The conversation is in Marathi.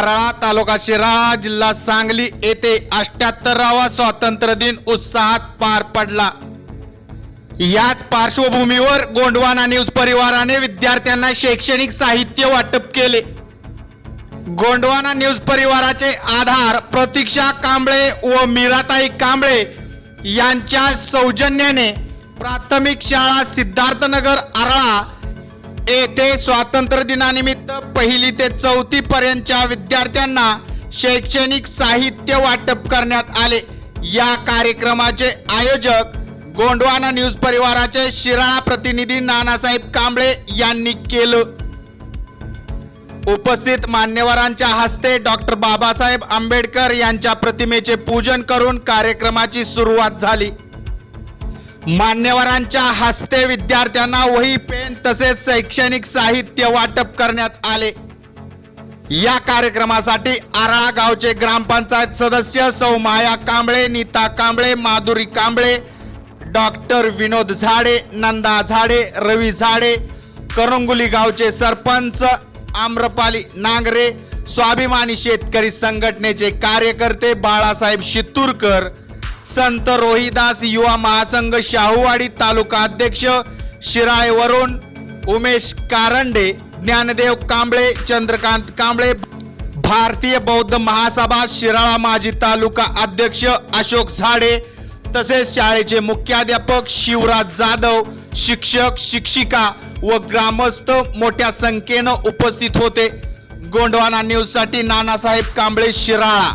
नारळा तालुका शिराळा जिल्हा सांगली येथे अष्ट्याहत्तरावा स्वातंत्र्य दिन उत्साहात पार पडला. याच पार्श्वभूमीवर गोंडवाना न्यूज परिवाराने विद्यार्थ्यांना शैक्षणिक साहित्य वाटप केले. गोंडवाना न्यूज परिवाराचे आधार प्रतीक्षा कांबळे व मीराताई कांबळे यांच्या सौजन्याने प्राथमिक शाळा सिद्धार्थनगर आरळा येथे स्वातंत्र्य दिनानिमित्त पहिली ते चौथी पर्यंतच्या विद्यार्थ्यांना शैक्षणिक साहित्य वाटप करण्यात आले. या कार्यक्रमाचे आयोजक गोंडवाना न्यूज परिवाराचे शिराळा प्रतिनिधी नानासाहेब कांबळे यांनी केलं. उपस्थित मान्यवरांच्या हस्ते डॉक्टर बाबासाहेब आंबेडकर यांच्या प्रतिमेचे पूजन करून कार्यक्रमाची सुरुवात झाली. मान्यवरांच्या हस्ते विद्यार्थ्यांना वही पेन तसेच शैक्षणिक साहित्य वाटप करण्यात आले. या कार्यक्रमासाठी आराळा गावचे ग्रामपंचायत सदस्य सौ माया कांबळे नीता कांबळे माधुरी कांबळे डॉक्टर विनोद झाडे नंदा झाडे रवी झाडे करंगुली गावचे सरपंच आम्रपाली नांगरे स्वाभिमानी शेतकरी संघटनेचे कार्यकर्ते बाळासाहेब शितूरकर संत रोहिदास युवा महासंघ शाहूवाडी तालुका अध्यक्ष शिराळे वरुण उमेश कारंडे ज्ञानदेव कांबळे चंद्रकांत कांबळे भारतीय बौद्ध महासभा शिराळा माजी तालुका अध्यक्ष अशोक झाडे तसेच शाळेचे मुख्याध्यापक शिवराज जाधव शिक्षक शिक्षिका व ग्रामस्थ मोठ्या संख्येनं उपस्थित होते. गोंडवाना न्यूजसाठी नानासाहेब कांबळे शिराळा.